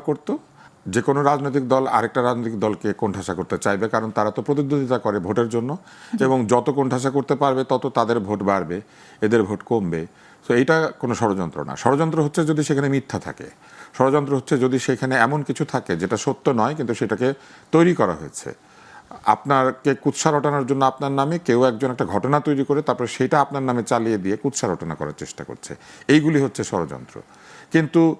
করতো যে কোনো রাজনৈতিক দল আরেকটা রাজনৈতিক দলকে কোণঠাসা করতে চাইবে, কারণ তারা তো প্রতিদ্বন্দ্বিতা করে ভোটের জন্য এবং যত কোণঠাসা করতে পারবে, তত তাদের ভোট বাড়বে, এদের ভোট কমবে। তো এইটা কোনো ষড়যন্ত্র না। ষড়যন্ত্র হচ্ছে যদি সেখানে মিথ্যা থাকে। ষড়যন্ত্র হচ্ছে যদি সেখানে এমন কিছু থাকে যেটা সত্য নয়, কিন্তু সেটাকে তৈরি করা হয়েছে। আপনারকে কুৎসা রটানোর জন্য আপনার নামে কেউ একজন একটা ঘটনা তৈরি করে, তারপরে সেটা আপনার নামে চালিয়ে দিয়ে কুৎসা রটনা করার চেষ্টা করছে। এইগুলি হচ্ছে ষড়যন্ত্র। কিন্তু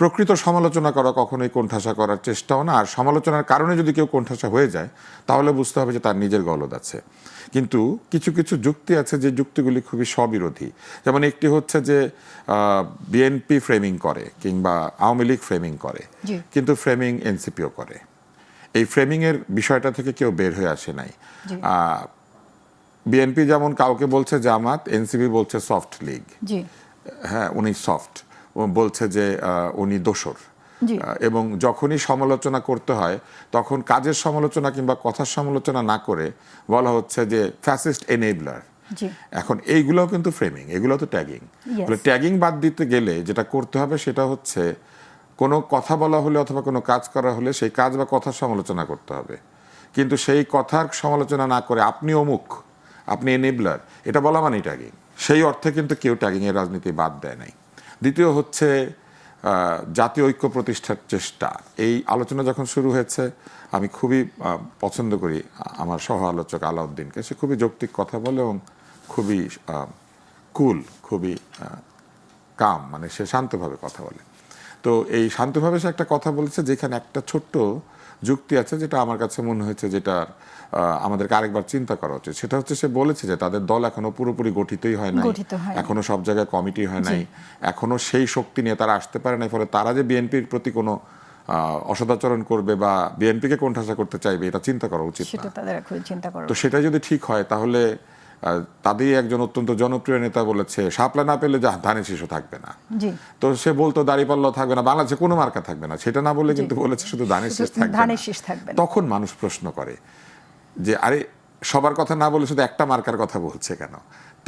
প্রকৃত সমালোচনা করা কখনোই কোণঠাসা করার চেষ্টাও না। আর সমালোচনার কারণে যদি কেউ কোণঠাসা হয়ে যায় তাহলে বুঝতে হবে যে তার নিজের গলদ আছে। কিন্তু কিছু কিছু যুক্তি আছে যে যুক্তিগুলি খুবই স্ববিরোধী। যেমন একটি হচ্ছে যে বিএনপি ফ্রেমিং করে কিংবা আওয়ামী লীগ ফ্রেমিং করে। কিন্তু ফ্রেমিং এনসিপিও করে। এই ফ্রেমিং এর বিষয়টা থেকে কেউ বের হয়ে আসে নাই। বিএনপি যেমন কাউকে বলছে জামাত এনসিপি বলছে সফট লীগ হ্যাঁ উনি সফট বলছে যে উনি। আহ, এবং যখনই সমালোচনা করতে হয় তখন কাজের সমালোচনা কিংবা কথার সমালোচনা না করে বলা হচ্ছে যে ফ্যাসিস্ট এনেবলার এখন এইগুলোও কিন্তু ফ্রেমিং এগুলো তো ট্যাগিং ট্যাগিং বাদ দিতে গেলে যেটা করতে হবে সেটা হচ্ছে কোনো কথা বলা হলে অথবা কোনো কাজ করা হলে সেই কাজ বা কথার সমালোচনা করতে হবে। কিন্তু সেই কথার সমালোচনা না করে আপনি অমুক আপনি এনেবলার এটা বলা মানেই ট্যাগিং সেই অর্থে কিন্তু কেউ ট্যাগিং এর রাজনীতি বাদ দেয় নাই। দ্বিতীয় হচ্ছে জাতীয় ঐক্য প্রতিষ্ঠার চেষ্টা। এই আলোচনা যখন শুরু হয়েছে, আমি খুবই পছন্দ করি আমার সহ আলোচক আলাউদ্দিনকে। সে খুবই যৌক্তিক কথা বলে এবং খুবই কুল, খুবই কাম মানে সে শান্তভাবে কথা বলে। তো এই শান্তভাবে সে একটা কথা বলেছে যেখানে একটা ছোট্ট যুক্তি আছে যেটা আমার কাছে মনে হয়েছে যেটা আমাদেরকে আরেকবার চিন্তা করা উচিত। সেটা হচ্ছে সে বলেছে যে তাদের দল এখনও পুরোপুরি গঠিতই হয় নাই। এখনও সব জায়গায় কমিটি হয় নাই। এখনও সেই শক্তি নিয়ে তারা আসতে পারে নাই ফলে তারা যে বিএনপির প্রতি কোনো আহ, অসদাচরণ করবে বা বিএনপিকে কোণঠাসা করতে চাইবে এটা চিন্তা করা উচিত তো সেটা যদি ঠিক হয় তাহলে তাদেরই একজন অত্যন্ত জনপ্রিয় নেতা বলেছে শাপলা না পেলে যা ধানের শিশু থাকবে না। তো সে বলতো দাঁড়িপাল্লা থাকবে না বাংলাদেশে কোনো মার্কা থাকবে না। সেটা না বলে কিন্তু বলেছে শুধু ধানের শীষ থাকবে তখন মানুষ প্রশ্ন করে যে আরে সবার কথা না বলে শুধু একটা মার্কার কথা বলছে কেন?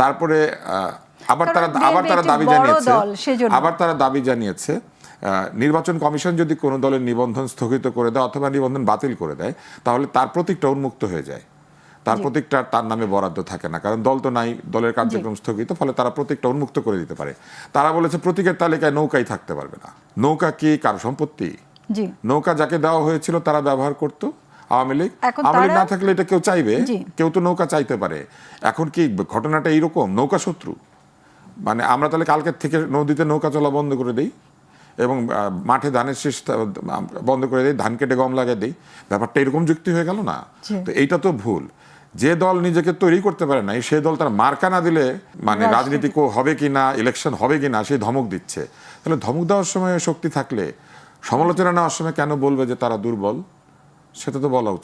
তারপরে আবার তারা আবার তারা দাবি জানিয়েছে আবার তারা দাবি জানিয়েছে নির্বাচন কমিশন যদি কোনো দলের নিবন্ধন স্থগিত করে দেয় অথবা নিবন্ধন বাতিল করে দেয় তাহলে তার প্রতীকটা উন্মুক্ত হয়ে যায়। তার প্রতীকটা তার নামে বরাদ্দ থাকে না কারণ দল তো নাই দলের কার্যক্রম স্থগিত ফলে তারা প্রতীকটা উন্মুক্ত করে দিতে পারে। তারা বলেছে প্রতীকের তালিকায় নৌকাই থাকতে পারবে না। নৌকা কি কার সম্পত্তি? নৌকা যাকে দেওয়া হয়েছিল তারা ব্যবহার করত আওয়ামী লীগ? আওয়ামী লীগ না থাকলে এটা কেউ চাইবে? কেউ তো নৌকা চাইতে পারে। এখন কি ঘটনাটা এইরকম? নৌকা শত্রু। মানে আমরা তাহলে কালকের থেকে নদীতে নৌকা চলা বন্ধ করে দিই এবং মাঠে ধানের শেষ বন্ধ করে দিই ধান কেটে গম লাগিয়ে দিই। ব্যাপারটা এরকম যুক্তি হয়ে গেল না? তো এইটা তো ভুল। যে দল নিজেকে তৈরি করতে পারে নাই সেই দল তার মার্কা না দিলে মানে রাজনীতি- হবে কি না ইলেকশন হবে কি না সেই ধমক দিচ্ছে। তাহলে ধমক দেওয়ার সময় শক্তি থাকলে সমালোচনা নেওয়ার সময় কেন বলবে যে তারা দুর্বল? সেটা তো বলা উচিত।